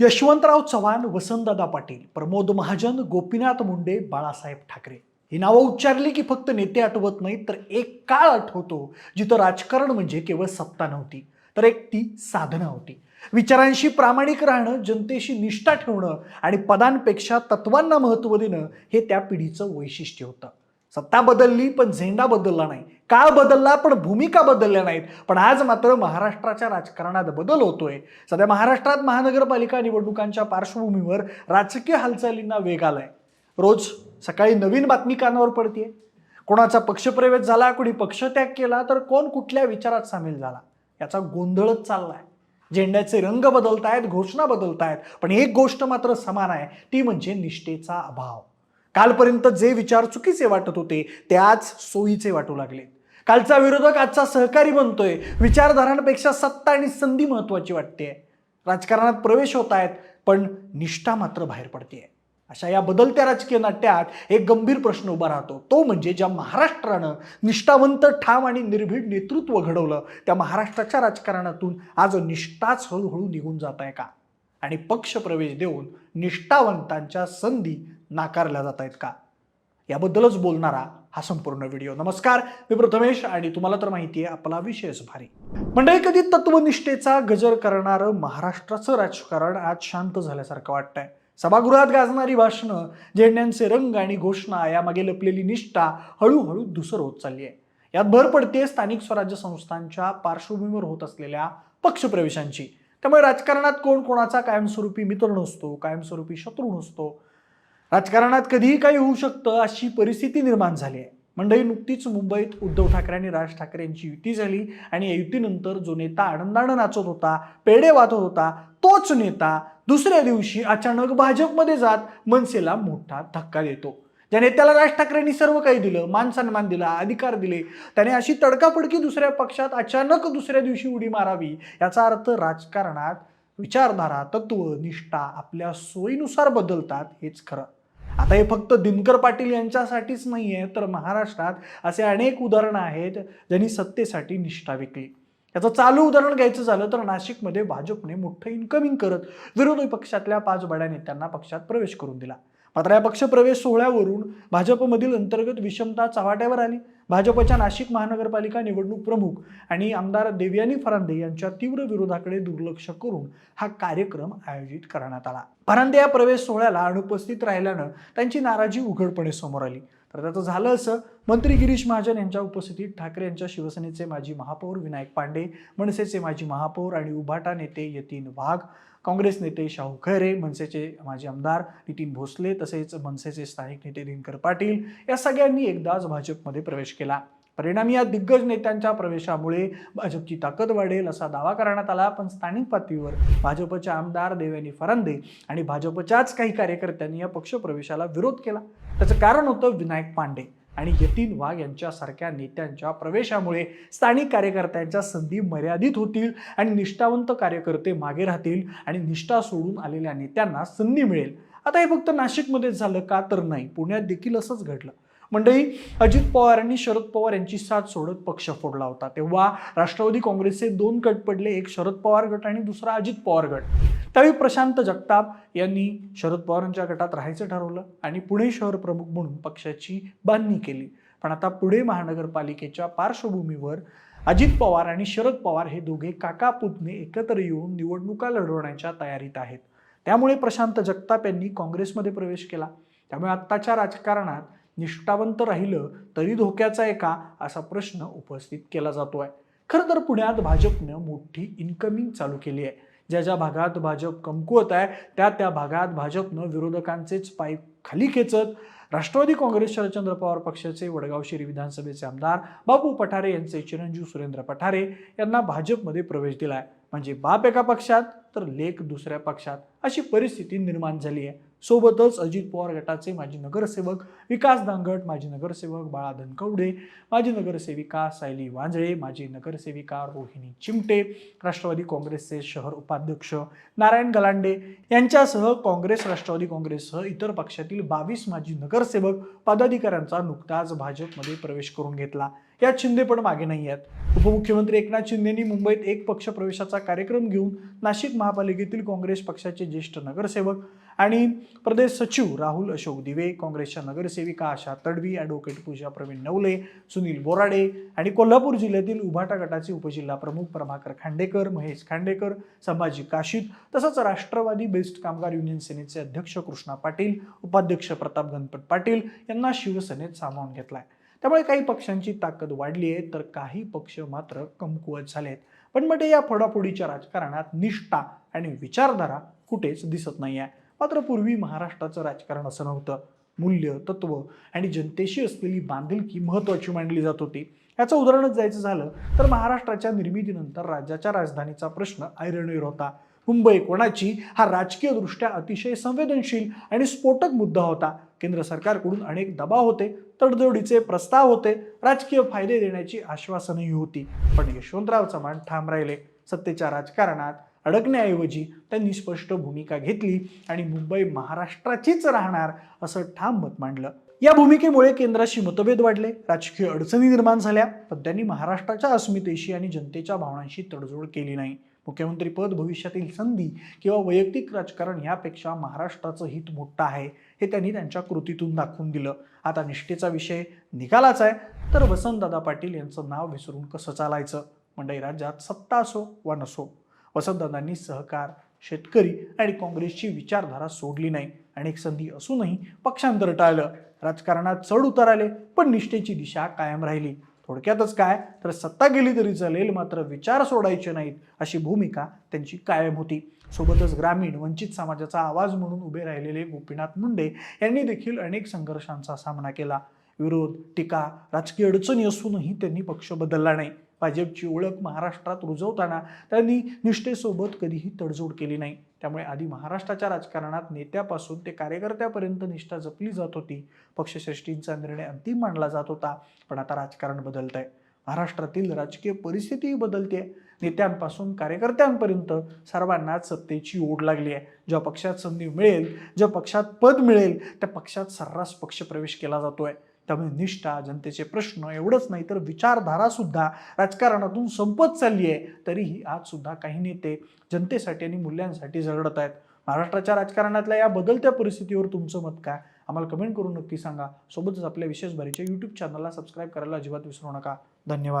यशवंतराव चव्हाण वसंतदादा पाटील प्रमोद महाजन गोपीनाथ मुंडे बाळासाहेब ठाकरे. ही नावं उच्चारली की फक्त नेते आठवत नाहीत तर एक काळ आठवतो जिथं राजकारण म्हणजे केवळ सत्ता नव्हती तर एक ती साधना होती. विचारांशी प्रामाणिक राहणं जनतेशी निष्ठा ठेवणं आणि पदांपेक्षा तत्वांना महत्त्व देणं हे त्या पिढीचं वैशिष्ट्य होतं. सत्ता बदलली पण झेंडा बदलला नाही. काळ बदलला पण भूमिका बदलल्या नाहीत. पण आज मात्र महाराष्ट्राच्या राजकारणात बदल होतोय. सध्या महाराष्ट्रात महानगरपालिका निवडणुकांच्या पार्श्वभूमीवर राजकीय हालचालींना वेग आलाय. रोज सकाळी नवीन बातमी कानावर पडतीये. कोणाचा पक्षप्रवेश झाला कोणी पक्षत्याग केला तर कोण कुठल्या विचारात सामील झाला? याचा गोंधळच चाललाय. झेंड्याचे रंग बदलतायत घोषणा बदलतायत पण एक गोष्ट मात्र समान आहे ती म्हणजे निष्ठेचा अभाव. कालपर्यंत जे विचार चुकीचे वाटत होते ते आज सोयीचे वाटू लागले कालचा विरोधक आजचा सहकारी बनतोय. विचारधारांपेक्षा सत्ता आणि संधी महत्वाची वाटते. राजकारणात प्रवेश होत आहेत पण निष्ठा मात्र बाहेर पडते. अशा या बदलत्या राजकीय नाट्यात एक गंभीर प्रश्न उभा राहतो. तो म्हणजे ज्या महाराष्ट्रानं निष्ठावंत ठाम आणि निर्भीड नेतृत्व घडवलं त्या महाराष्ट्राच्या राजकारणातून आज निष्ठाच हळूहळू निघून जात आहे का? आणि पक्ष प्रवेश देऊन निष्ठावंतांच्या संधी नाकारल्या जात आहेत का? याबद्दलच बोलणारा हा संपूर्ण व्हिडिओ. नमस्कार मी प्रथमेश आणि तुम्हाला तर माहिती आहे आपला विषयच भारी. मंडळी कधी तत्वनिष्ठेचा गजर करणारं महाराष्ट्राचं राजकारण आज शांत झाल्यासारखं वाटतंय. सभागृहात गाजणारी भाषणं झेंड्यांचे रंग आणि घोषणा यामागे लपलेली निष्ठा हळूहळू धुसर होत चालली आहे. यात भर पडते स्थानिक स्वराज्य संस्थांच्या पार्श्वभूमीवर होत असलेल्या पक्षप्रवेशांची. त्यामुळे राजकारणात कोण कोणाचा कायमस्वरूपी मित्र नसतो कायमस्वरूपी शत्रू नसतो राजकारणात कधीही काही होऊ शकतं अशी परिस्थिती निर्माण झाली आहे. मंडळी नुकतीच मुंबईत उद्धव ठाकरे आणि राज ठाकरे यांची युती झाली आणि या युतीनंतर जो नेता आनंदानं नाचत होता पेढे वाचत होता तोच नेता दुसऱ्या दिवशी अचानक भाजपमध्ये जात मनसेला मोठा धक्का देतो. ज्या नेत्याला राज ठाकरेंनी सर्व काही दिलं मान सन्मान दिला अधिकार दिले. त्याने अशी तडकाफडकी दुसऱ्या पक्षात अचानक दुसऱ्या दिवशी उडी मारावी याचा अर्थ राजकारणात विचारधारा तत्व निष्ठा आपल्या सोयीनुसार बदलतात हेच खरं. आता हे फक्त दिनकर पाटील यांच्यासाठीच नाही आहे तर महाराष्ट्रात असे अनेक उदाहरणं आहेत ज्यांनी सत्तेसाठी निष्ठा विकली. याचं चालू उदाहरण घ्यायचं झालं तर नाशिकमध्ये भाजपने मोठं इन्कमिंग करत विरोधी पक्षातल्या पाच बड्या नेत्यांना पक्षात प्रवेश करून दिला. मात्र या पक्षप्रवेश सोहळ्यावरून भाजपमधील अंतर्गत विषमता चव्हाट्यावर आली. भाजपच्या नाशिक महानगरपालिका निवडणूक प्रमुख आणि आमदार देवयानी फरांदे यांच्या तीव्र विरोधाकडे दुर्लक्ष करून हा कार्यक्रम आयोजित करण्यात आला. फरांदे या प्रवेश सोहळ्याला अनुपस्थित राहिल्यानं त्यांची नाराजी उघडपणे समोर आली. तर त्याचं झालं असं मंत्री गिरीश महाजन यांच्या उपस्थितीत ठाकरे यांच्या शिवसेनेचे माजी महापौर विनायक पांडे मनसेचे माजी महापौर आणि उभाटा नेते यतीन वाघ काँग्रेस नेते शाहू खैरे मनसेचे माजी आमदार नितीन भोसले तसेच मनसेचे स्थानिक नेते दिनकर पाटील या सगळ्यांनी एकदाच भाजपमध्ये प्रवेश केला. परिणामी या दिग्गज नेत्यांच्या प्रवेशामुळे भाजपची ताकद वाढेल असा दावा करण्यात आला पण स्थानिक पातळीवर भाजपचे आमदार देवयानी फरांदे आणि भाजपच्याच काही कार्यकर्त्यांनी या पक्षप्रवेशाला विरोध केला. त्याचं कारण होतं विनायक पांडे. आणि यतीन वाघ यांच्यासारख्या नेत्यांच्या प्रवेशामुळे स्थानिक कार्यकर्त्यांच्या संधी मर्यादित होतील आणि निष्ठावंत कार्यकर्ते मागे राहतील आणि निष्ठा सोडून आलेल्या नेत्यांना संधी मिळेल. आता हे फक्त नाशिकमध्येच झालं का तर नाही. पुण्यात देखील असंच घडलं. मंडळी अजित पवार यांनी शरद पवार यांची साथ सोडत पक्ष फोडला होता. तेव्हा राष्ट्रवादी काँग्रेसचे दोन गट पडले एक शरद पवार गट आणि दुसरा अजित पवार गट. त्यावेळी प्रशांत जगताप यांनी शरद पवारांच्या गटात राहायचं ठरवलं आणि पुणे शहर प्रमुख म्हणून पक्षाची बांधणी केली. पण आता पुणे महानगरपालिकेच्या पार्श्वभूमीवर अजित पवार आणि शरद पवार हे दोघे काका पुतणे एकत्र येऊन निवडणुका लढवण्याच्या तयारीत आहेत. त्यामुळे प्रशांत जगताप यांनी काँग्रेसमध्ये प्रवेश केला. त्यामुळे आत्ताच्या राजकारणात निष्ठावंत राहिलं तरी धोक्याचा आहे का? असा प्रश्न उपस्थित केला जातो आहे खरं तर पुण्यात भाजपनं मोठी इन्कमिंग चालू केली आहे. ज्या ज्या भागात भाजप कमकुवत आहे त्या त्या भागात भाजपनं विरोधकांचेच पाय खाली खेचत राष्ट्रवादी काँग्रेस शरदचंद्र पवार पक्षाचे वडगाव शिरी विधानसभेचे आमदार बापू पठारे यांचे चिरंजीव सुरेंद्र पठारे यांना भाजपमध्ये प्रवेश दिला आहे म्हणजे बाप एका पक्षात तर लेख दुसऱ्या पक्षात. अशी परिस्थिती निर्माण झाली आहे. सोबतच अजित पवार गटाचे माजी नगरसेवक विकास दांगट माजी नगरसेवक बाळा धनकवडे माजी नगरसेविका सायली वांजळे माजी नगरसेविका रोहिणी चिमटे राष्ट्रवादी काँग्रेसचे शहर उपाध्यक्ष नारायण गलांडे यांच्यासह काँग्रेस राष्ट्रवादी काँग्रेससह इतर पक्षातील बावीस माजी नगरसेवक पदाधिकाऱ्यांचा नुकताच भाजपमध्ये प्रवेश करून घेतला. यात शिंदे पण मागे नाही आहेत. उपमुख्यमंत्री एकनाथ शिंदेंनी मुंबईत एक पक्ष प्रवेशाचा कार्यक्रम घेऊन नाशिक महापालिकेतील काँग्रेस पक्षाचे ज्येष्ठ नगरसेवक आणि प्रदेश सचिव राहुल अशोक दिवे काँग्रेसच्या नगरसेविका आशा तडवी ॲडव्होकेट पूजा प्रवीण नवले सुनील बोराडे आणि कोल्हापूर जिल्ह्यातील उभाटा गटाचे उपजिल्हा प्रमुख प्रभाकर खांडेकर महेश खांडेकर संभाजी काशीद तसंच राष्ट्रवादी बेस्ट कामगार युनियन सेनेचे अध्यक्ष कृष्णा पाटील उपाध्यक्ष प्रताप गणपत पाटील यांना शिवसेनेत सामावून घेतलाय. त्यामुळे काही पक्षांची ताकद वाढली आहे तर काही पक्ष मात्र कमकुवत झाले आहेत. पण मग या फोडाफोडीच्या राजकारणात निष्ठा आणि विचारधारा कुठेच दिसत नाही आहे. मात्र पूर्वी महाराष्ट्राचं राजकारण असं नव्हतं. मूल्य तत्व आणि जनतेशी असलेली बांधिलकी महत्त्वाची मांडली जात होती. याचं उदाहरणच जायचं झालं तर महाराष्ट्राच्या निर्मितीनंतर राज्याच्या राजधानीचा प्रश्न ऐरणीवर होता. मुंबई कोणाची? हा राजकीयदृष्ट्या अतिशय संवेदनशील आणि स्फोटक मुद्दा होता. केंद्र सरकारकडून अनेक दबाव होते तडजोडीचे प्रस्ताव होते राजकीय फायदे देण्याची आश्वासनही होती. पण यशवंतराव चव्हाण ठाम राहिले. सत्तेच्या राजकारणात अडकण्याऐवजी त्यांनी स्पष्ट भूमिका घेतली आणि मुंबई महाराष्ट्राचीच राहणार असं ठाम मत मांडलं. या भूमिकेमुळे केंद्राशी मतभेद वाढले राजकीय अडचणी निर्माण झाल्या पण त्यांनी महाराष्ट्राच्या अस्मितेशी आणि जनतेच्या भावनांशी तडजोड केली नाही. मुख्यमंत्रीपद भविष्यातील संधी किंवा वैयक्तिक राजकारण यापेक्षा महाराष्ट्राचं हित मोठं आहे हे त्यांनी त्यांच्या कृतीतून दाखवून दिलं. आता निष्ठेचा विषय निकालाच आहे तर वसंतदादा पाटील यांचं नाव विसरून कसं चालायचं? मंडई राज्यात सत्ता असो वा नसो वसंतदादांनी सहकार शेतकरी आणि काँग्रेसची विचारधारा सोडली नाही अनेक संधी असूनही पक्षांतर टाळलं. राजकारणात चढ उतार आले पण निष्ठेची दिशा कायम राहिली. थोडक्यातच काय? तर सत्ता गेली तरी चालेल मात्र विचार सोडायचे नाहीत अशी भूमिका त्यांची कायम होती. सोबतच ग्रामीण वंचित समाजाचा आवाज म्हणून उभे राहिलेले गोपीनाथ मुंडे यांनी देखील अनेक संघर्षांचा सामना केला. विरोध टीका राजकीय अडचणी असूनही त्यांनी पक्ष बदलला नाही. भाजपची ओळख महाराष्ट्रात रुजवताना त्यांनी निष्ठेसोबत कधीही तडजोड केली नाही. त्यामुळे आधी महाराष्ट्राच्या राजकारणात नेत्यापासून ते कार्यकर्त्यापर्यंत निष्ठा जपली जात होती. पक्षश्रेष्ठींचा निर्णय अंतिम मानला जात होता पण आता राजकारण बदलत आहे महाराष्ट्रातील राजकीय परिस्थितीही बदलते. नेत्यांपासून कार्यकर्त्यांपर्यंत सर्वांनाच सत्तेची ओढ लागली आहे. ज्या पक्षात संधी मिळेल ज्या पक्षात पद मिळेल त्या पक्षात सर्रास पक्ष प्रवेश केला जातोय. त्यामुळे निष्ठा जनतेचे प्रश्न एवढंच नाही तर विचारधारा सुद्धा राजकारणातून संपत चालली आहे. तरीही आज सुद्धा काही नेते जनतेसाठी आणि मूल्यांसाठी झगडत आहेत. महाराष्ट्राच्या राजकारणातल्या या बदलत्या परिस्थितीवर तुमचं मत काय? आम्हाला कमेंट करून नक्की सांगा. सोबतच आपल्या विशेष भरीच्या यूट्यूब चॅनलला सबस्क्राईब करायला अजिबात विसरू नका. धन्यवाद.